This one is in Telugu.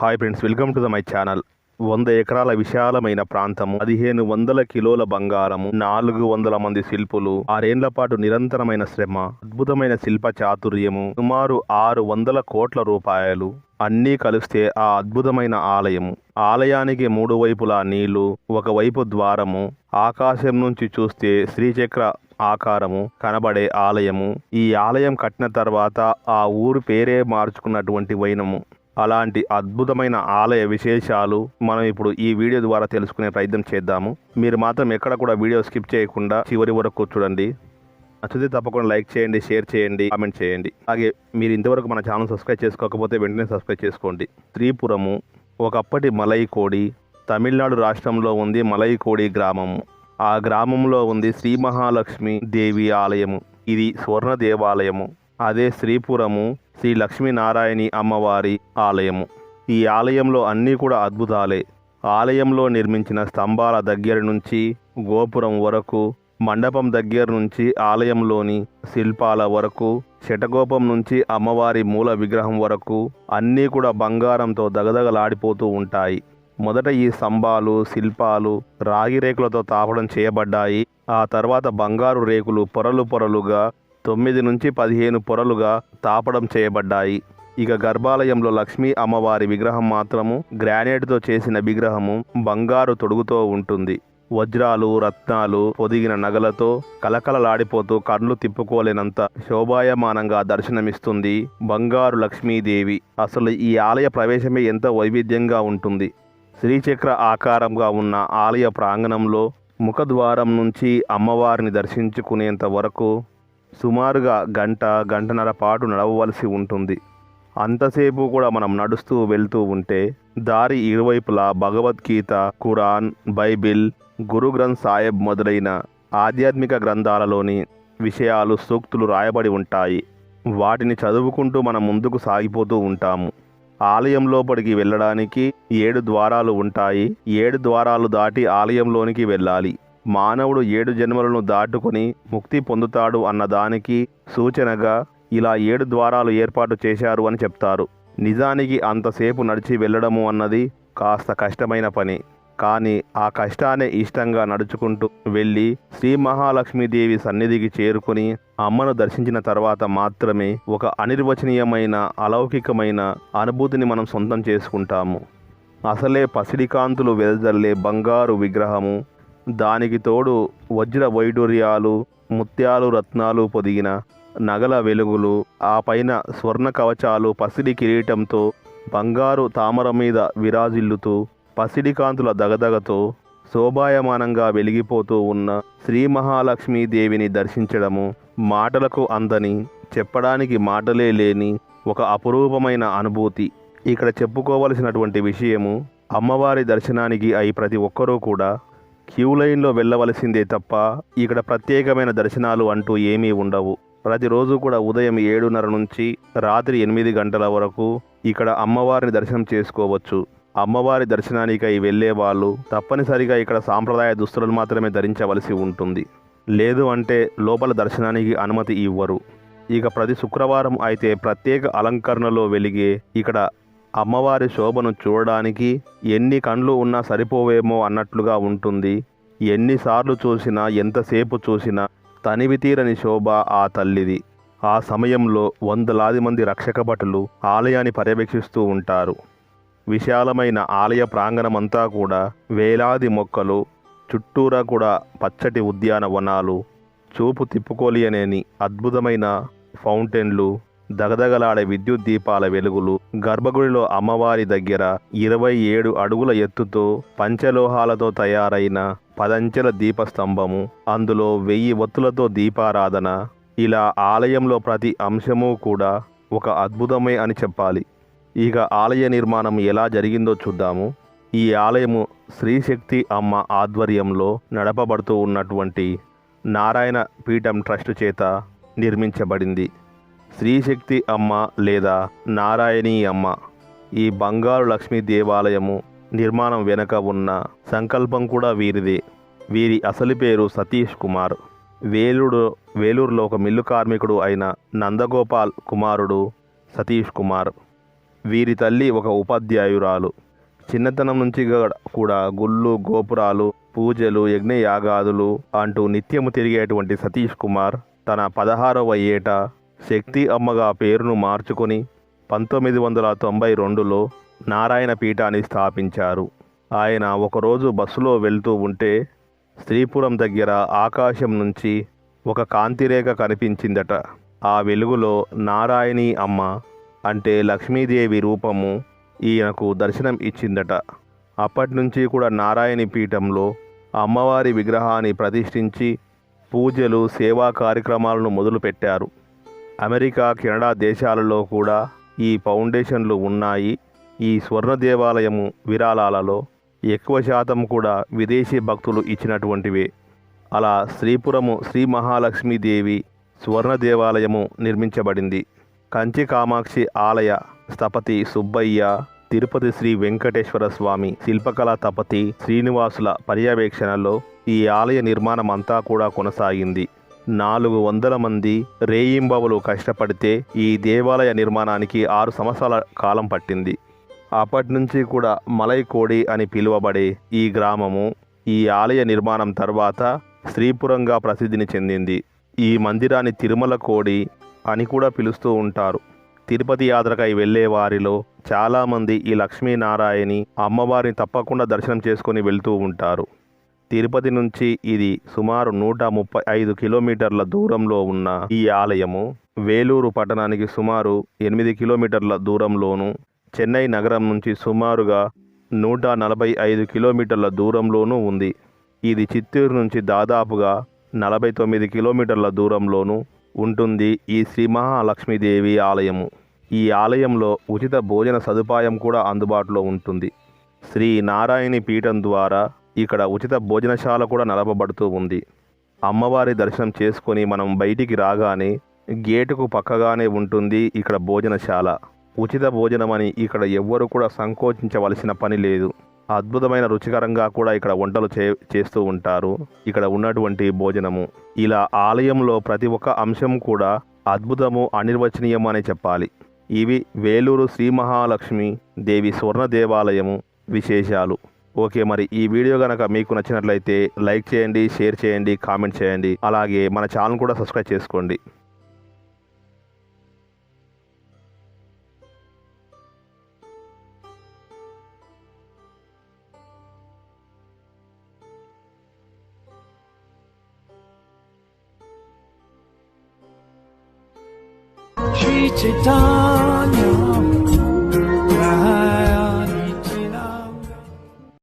Hi friends welcome to the my channel వంద ఎకరాల విశాలమైన ప్రాంతము పదిహేను వందల కిలోల బంగారము నాలుగు వందల మంది శిల్పులు ఆరేండ్ల పాటు నిరంతరమైన శ్రమ అద్భుతమైన శిల్ప చాతుర్యము సుమారు ఆరు వందల కోట్ల రూపాయలు. అన్నీ కలిస్తే ఆ అద్భుతమైన ఆలయము. ఆలయానికి మూడు వైపులా నీళ్ళు ఒకవైపు ద్వారము. ఆకాశం నుంచి చూస్తే శ్రీచక్ర ఆకారము కనబడే ఆలయము. ఈ ఆలయం కట్టిన తర్వాత ఆ ఊరు పేరే మార్చుకున్నటువంటి వైనము. అలాంటి అద్భుతమైన ఆలయ విశేషాలు మనం ఇప్పుడు ఈ వీడియో ద్వారా తెలుసుకునే ప్రయత్నం చేద్దాము. మీరు మాత్రం ఎక్కడ కూడా వీడియో స్కిప్ చేయకుండా చివరి వరకు చూడండి. నచ్చితే తప్పకుండా లైక్ చేయండి షేర్ చేయండి కామెంట్ చేయండి. అలాగే మీరు ఇంతవరకు మన ఛానల్ సబ్స్క్రైబ్ చేసుకోకపోతే వెంటనే సబ్స్క్రైబ్ చేసుకోండి. త్రిపురము ఒకప్పటి మలై కోడి తమిళనాడు రాష్ట్రంలో ఉంది మలై కోడి గ్రామము. ఆ గ్రామంలో ఉంది శ్రీ మహాలక్ష్మి దేవి ఆలయము. ఇది స్వర్ణ దేవాలయము. అదే శ్రీపురము శ్రీ లక్ష్మీనారాయణి అమ్మవారి ఆలయము. ఈ ఆలయంలో అన్నీ కూడా అద్భుతాలే. ఆలయంలో నిర్మించిన స్తంభాల దగ్గర నుంచి గోపురం వరకు మండపం దగ్గర నుంచి ఆలయంలోని శిల్పాల వరకు శటగోపం నుంచి అమ్మవారి మూల విగ్రహం వరకు అన్నీ కూడా బంగారంతో దగదగలాడిపోతూ ఉంటాయి. మొదట ఈ స్తంభాలు శిల్పాలు రాగి రేకులతో తాపడం చేయబడ్డాయి. ఆ తర్వాత బంగారు రేకులు పొరలు పొరలుగా తొమ్మిది నుంచి పదిహేను పొరలుగా తాపడం చేయబడ్డాయి. ఇక గర్భాలయంలో లక్ష్మీ అమ్మవారి విగ్రహం మాత్రము గ్రానైట్తో చేసిన విగ్రహము బంగారు తొడుగుతో ఉంటుంది. వజ్రాలు రత్నాలు పొదిగిన నగలతో కలకలలాడిపోతూ కళ్ళు తిప్పుకోలేనంత శోభాయమానంగా దర్శనమిస్తుంది బంగారు లక్ష్మీదేవి. అసలు ఈ ఆలయ ప్రవేశమే ఎంత వైవిధ్యంగా ఉంటుంది. శ్రీచక్ర ఆకారంగా ఉన్న ఆలయ ప్రాంగణంలో ముఖద్వారం నుంచి అమ్మవారిని దర్శించుకునేంత వరకు సుమారుగా గంట గంటన్నర పాటు నడవవలసి ఉంటుంది. అంతసేపు కూడా మనం నడుస్తూ వెళ్తూ ఉంటే దారి ఇరువైపులా భగవద్గీత ఖురాన్ బైబిల్ గురు గ్రంథ్ సాహెబ్ మొదలైన ఆధ్యాత్మిక గ్రంథాలలోని విషయాలు సూక్తులు రాయబడి ఉంటాయి. వాటిని చదువుకుంటూ మనం ముందుకు సాగిపోతూ ఉంటాము. ఆలయం లోపలికి వెళ్ళడానికి ఏడు ద్వారాలు ఉంటాయి. ఏడు ద్వారాలు దాటి ఆలయంలోనికి వెళ్ళాలి. మానవుడు ఏడు జన్మలను దాటుకొని ముక్తి పొందుతాడు అన్నదానికి సూచనగా ఇలా ఏడు ద్వారాలు ఏర్పాటు చేశారు అని చెప్తారు. నిజానికి అంతసేపు నడిచి వెళ్ళడము అన్నది కాస్త కష్టమైన పని. కానీ ఆ కష్టాన్ని ఇష్టంగా నడుచుకుంటూ వెళ్ళి శ్రీ మహాలక్ష్మీదేవి సన్నిధికి చేరుకుని అమ్మను దర్శించిన తర్వాత మాత్రమే ఒక అనిర్వచనీయమైన అలౌకికమైన అనుభూతిని మనం సొంతం చేసుకుంటాము. అసలే పసిడికాంతులు వెదజల్లే బంగారు విగ్రహము దానికి తోడు వజ్ర వైడూర్యాలు ముత్యాలు రత్నాలు పొదిగిన నగల వెలుగులు ఆ పైన స్వర్ణ కవచాలు పసిడి కిరీటంతో బంగారు తామర మీద విరాజిల్లుతూ పసిడి కాంతుల దగదగతో శోభాయమానంగా వెలిగిపోతూ ఉన్న శ్రీ మహాలక్ష్మీదేవిని దర్శించడము మాటలకు అందని చెప్పడానికి మాటలే లేని ఒక అపురూపమైన అనుభూతి. ఇక్కడ చెప్పుకోవలసినటువంటి విషయము అమ్మవారి దర్శనానికి అయి ప్రతి ఒక్కరూ కూడా క్యూ లైన్లో వెళ్ళవలసిందే తప్ప ఇక్కడ ప్రత్యేకమైన దర్శనాలు అంటూ ఏమీ ఉండవు. ప్రతిరోజు కూడా ఉదయం ఏడున్నర నుంచి రాత్రి ఎనిమిది గంటల వరకు ఇక్కడ అమ్మవారిని దర్శనం చేసుకోవచ్చు. అమ్మవారి దర్శనానికై వెళ్ళే వాళ్ళు తప్పనిసరిగా ఇక్కడ సాంప్రదాయ దుస్తులను మాత్రమే ధరించవలసి ఉంటుంది. లేదు అంటే లోపల దర్శనానికి అనుమతి ఇవ్వరు. ఇక ప్రతి శుక్రవారం అయితే ప్రత్యేక అలంకరణలో వెలిగే ఇక్కడ అమ్మవారి శోభను చూడడానికి ఎన్ని కండ్లు ఉన్నా సరిపోవేమో అన్నట్లుగా ఉంటుంది. ఎన్నిసార్లు చూసినా ఎంతసేపు చూసినా తనివి తీరని శోభ ఆ తల్లిది. ఆ సమయంలో వందలాది మంది రక్షక భటులు ఆలయాన్ని పర్యవేక్షిస్తూ ఉంటారు. విశాలమైన ఆలయ ప్రాంగణమంతా కూడా వేలాది మొక్కలు చుట్టూరా కూడా పచ్చటి ఉద్యానవనాలు చూపు తిప్పుకోలేని అద్భుతమైన ఫౌంటైన్లు దగదగలాడే విద్యుత్ దీపాల వెలుగులు గర్భగుడిలో అమ్మవారి దగ్గర ఇరవై ఏడు అడుగుల ఎత్తుతో పంచలోహాలతో తయారైన పదంచెల దీపస్తంభము. అందులో వెయ్యి ఒత్తులతో దీపారాధన. ఇలా ఆలయంలో ప్రతి అంశము కూడా ఒక అద్భుతమే అని చెప్పాలి. ఇక ఆలయ నిర్మాణం ఎలా జరిగిందో చూద్దాము. ఈ ఆలయము శ్రీశక్తి అమ్మ ఆధ్వర్యంలో నడపబడుతూ ఉన్నటువంటి నారాయణ పీఠం ట్రస్ట్ చేత నిర్మించబడింది. శ్రీశక్తి అమ్మ లేదా నారాయణీ అమ్మ. ఈ బంగారు లక్ష్మీ దేవాలయము నిర్మాణం వెనుక ఉన్న సంకల్పం కూడా వీరిదే. వీరి అసలు పేరు సతీష్ కుమార్. వేలుడు వేలూరులో ఒక మిల్లు కార్మికుడు అయిన నందగోపాల్ కుమారుడు సతీష్ కుమార్. వీరి తల్లి ఒక ఉపాధ్యాయురాలు. చిన్నతనం నుంచి కూడా గుళ్ళు గోపురాలు పూజలు యజ్ఞయాగాదులు అంటూ నిత్యము తిరిగేటువంటి సతీష్ కుమార్ తన పదహారవ ఏట శక్తి అమ్మగా పేరును మార్చుకొని పంతొమ్మిది వందల తొంభై రెండులో నారాయణ పీఠాన్ని స్థాపించారు. ఆయన ఒకరోజు బస్సులో వెళ్తూ ఉంటే శ్రీపురం దగ్గర ఆకాశం నుంచి ఒక కాంతిరేఖ కనిపించిందట. ఆ వెలుగులో నారాయణి అమ్మ అంటే లక్ష్మీదేవి రూపము ఈయనకు దర్శనం ఇచ్చిందట. అప్పటి నుంచి కూడా నారాయణి పీఠంలో అమ్మవారి విగ్రహాన్ని ప్రతిష్ఠించి పూజలు సేవా కార్యక్రమాలను మొదలుపెట్టారు. అమెరికా కెనడా దేశాలలో కూడా ఈ ఫౌండేషన్లు ఉన్నాయి. ఈ స్వర్ణ దేవాలయము విరాళాలలో ఎక్కువ శాతం కూడా విదేశీ భక్తులు ఇచ్చినటువంటివే. అలా శ్రీపురము శ్రీ మహాలక్ష్మీదేవి స్వర్ణ దేవాలయము నిర్మించబడింది. కంచి కామాక్షి ఆలయ స్థపతి సుబ్బయ్య తిరుపతి శ్రీ వెంకటేశ్వర స్వామి శిల్పకళా తపతి శ్రీనివాసుల పర్యవేక్షణలో ఈ ఆలయ నిర్మాణం అంతా కూడా కొనసాగింది. నాలుగు వందల మంది రేయింబవలు కష్టపడితే ఈ దేవాలయ నిర్మాణానికి ఆరు సంవత్సరాల కాలం పట్టింది. అప్పటి నుంచి కూడా మలైకోడి అని పిలువబడే ఈ గ్రామము ఈ ఆలయ నిర్మాణం తర్వాత శ్రీపురంగా ప్రసిద్ధిని చెందింది. ఈ మందిరాన్ని తిరుమల కోడి అని కూడా పిలుస్తూ ఉంటారు. తిరుపతి యాత్రకై వెళ్ళే వారిలో చాలామంది ఈ లక్ష్మీనారాయణి అమ్మవారిని తప్పకుండా దర్శనం చేసుకొని వెళ్తూ ఉంటారు. తిరుపతి నుంచి ఇది సుమారు నూట ముప్పై ఐదు కిలోమీటర్ల దూరంలో ఉన్న ఈ ఆలయము వేలూరు పట్టణానికి సుమారు ఎనిమిది కిలోమీటర్ల దూరంలోను చెన్నై నగరం నుంచి సుమారుగా నూట నలభై ఐదు కిలోమీటర్ల దూరంలోనూ ఉంది. ఇది చిత్తూరు నుంచి దాదాపుగా నలభై తొమ్మిది కిలోమీటర్ల దూరంలోనూ ఉంటుంది ఈ శ్రీ మహాలక్ష్మీదేవి ఆలయము. ఈ ఆలయంలో ఉచిత భోజన సదుపాయం కూడా అందుబాటులో ఉంటుంది. శ్రీ నారాయణి పీఠం ద్వారా ఇక్కడ ఉచిత భోజనశాల కూడా నడపబడుతూ ఉంది. అమ్మవారి దర్శనం చేసుకొని మనం బయటికి రాగానే గేటుకు పక్కగానే ఉంటుంది ఇక్కడ భోజనశాల. ఉచిత భోజనం అని ఇక్కడ ఎవ్వరు కూడా సంకోచించవలసిన పని లేదు. అద్భుతమైన రుచికరంగా కూడా ఇక్కడ వంటలు చే చేస్తూ ఉంటారు. ఇక్కడ ఉన్నటువంటి భోజనము. ఇలా ఆలయంలో ప్రతి ఒక్క అంశం కూడా అద్భుతము అనిర్వచనీయము అని చెప్పాలి. ఇవి వేలూరు శ్రీ మహాలక్ష్మి దేవి స్వర్ణ దేవాలయము విశేషాలు. ఓకే మరి ఈ వీడియో కనుక మీకు నచ్చినట్లయితే లైక్ చేయండి షేర్ చేయండి కామెంట్ చేయండి అలాగే మన ఛానల్ కూడా సబ్స్క్రైబ్ చేసుకోండి Treat it down.